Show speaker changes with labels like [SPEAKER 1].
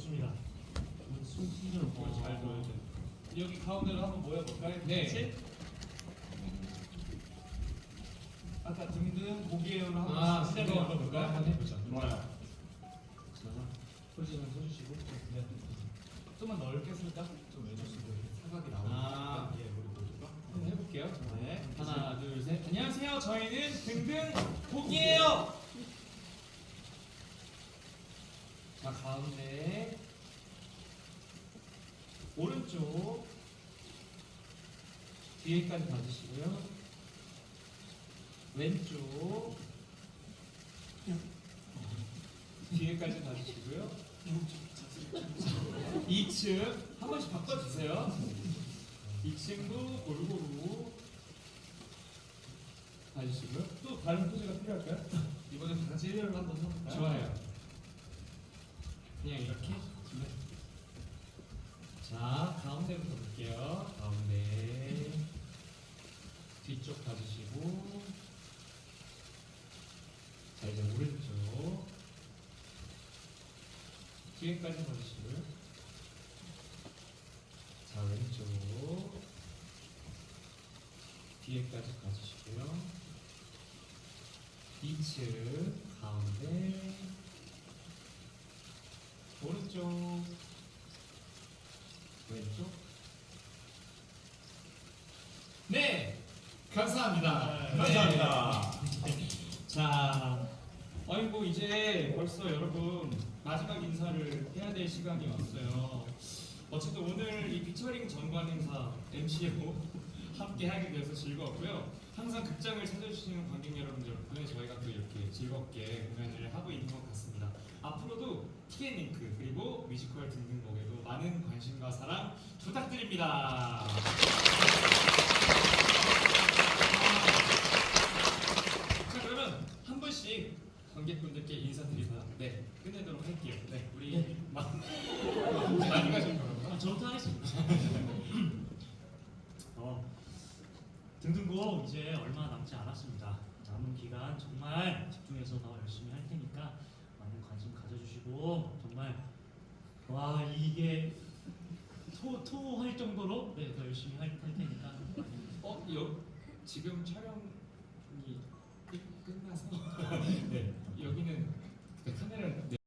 [SPEAKER 1] 좋습니다.
[SPEAKER 2] 손진을
[SPEAKER 1] 어, 잘 보여요.
[SPEAKER 2] 여기 가운데로 한번 모여볼까요?
[SPEAKER 1] 네.
[SPEAKER 2] 같이? 아까 등등 고기에요로 한번
[SPEAKER 1] 아,
[SPEAKER 2] 시작을
[SPEAKER 1] 그거
[SPEAKER 2] 한번 볼까요?
[SPEAKER 1] 한번 해보자.
[SPEAKER 2] 좋아요.
[SPEAKER 1] 자, 포지션 서주시고. 네.
[SPEAKER 2] 좀만 넓게 쓸까? 좀 외줬으면 사각이 나오니까
[SPEAKER 1] 아.
[SPEAKER 2] 예, 우리 모두가
[SPEAKER 1] 한번 해볼게요.
[SPEAKER 2] 네.
[SPEAKER 1] 하나, 둘, 셋. 안녕하세요. 저희는 등등 고기예요. 자, 가운데 오른쪽 뒤에까지 봐주시고요. 왼쪽 뒤에까지 봐주시고요. 2층 한 번씩 바꿔주세요. 2층도 골고루 봐주시고요. 또 다른 포즈가 필요할까요?
[SPEAKER 2] 이번에 다 같이 1위를 한번 해볼까요?
[SPEAKER 1] 좋아요. 그냥 이렇게. 네. 자, 가운데부터 볼게요. 가운데. 뒤쪽 봐주시고. 자, 이제 오른쪽. 뒤에까지 봐주시고요. 자, 왼쪽. 뒤에까지 봐주시고요. 2층 가운데 오른쪽 왼쪽 네 감사합니다.
[SPEAKER 2] 네, 감사합니다.
[SPEAKER 1] 자 아니 뭐 이제 벌써 여러분 마지막 인사를 해야 될 시간이 왔어요. 어쨌든 오늘 이 피처링 전관 행사 MC로 함께 하게 돼서 즐거웠고요. 항상 극장을 찾아주시는 관객 여러분들 덕분에 저희가 또 이렇게 즐겁게 공연을 하고 있는 것 같습니다. 앞으로도 TN링크 그리고 뮤지컬 등등 곡에도 많은 관심과 사랑 부탁드립니다. 자 그러면 한 분씩 관객분들께 인사드리고 네 끝내도록 할게요. 네 우리 막 많이 가셨나요?
[SPEAKER 3] 아, 저부터 하겠습니다. 어, 등등곡 이제 얼마 남지 않았습니다. 남은 기간 정말 집중해서 더 열심히 할 테니까 많은 관심 와 이게 토 토할 정도로 네, 더 열심히 할, 할 테니까.
[SPEAKER 1] 어, 여, 지금 촬영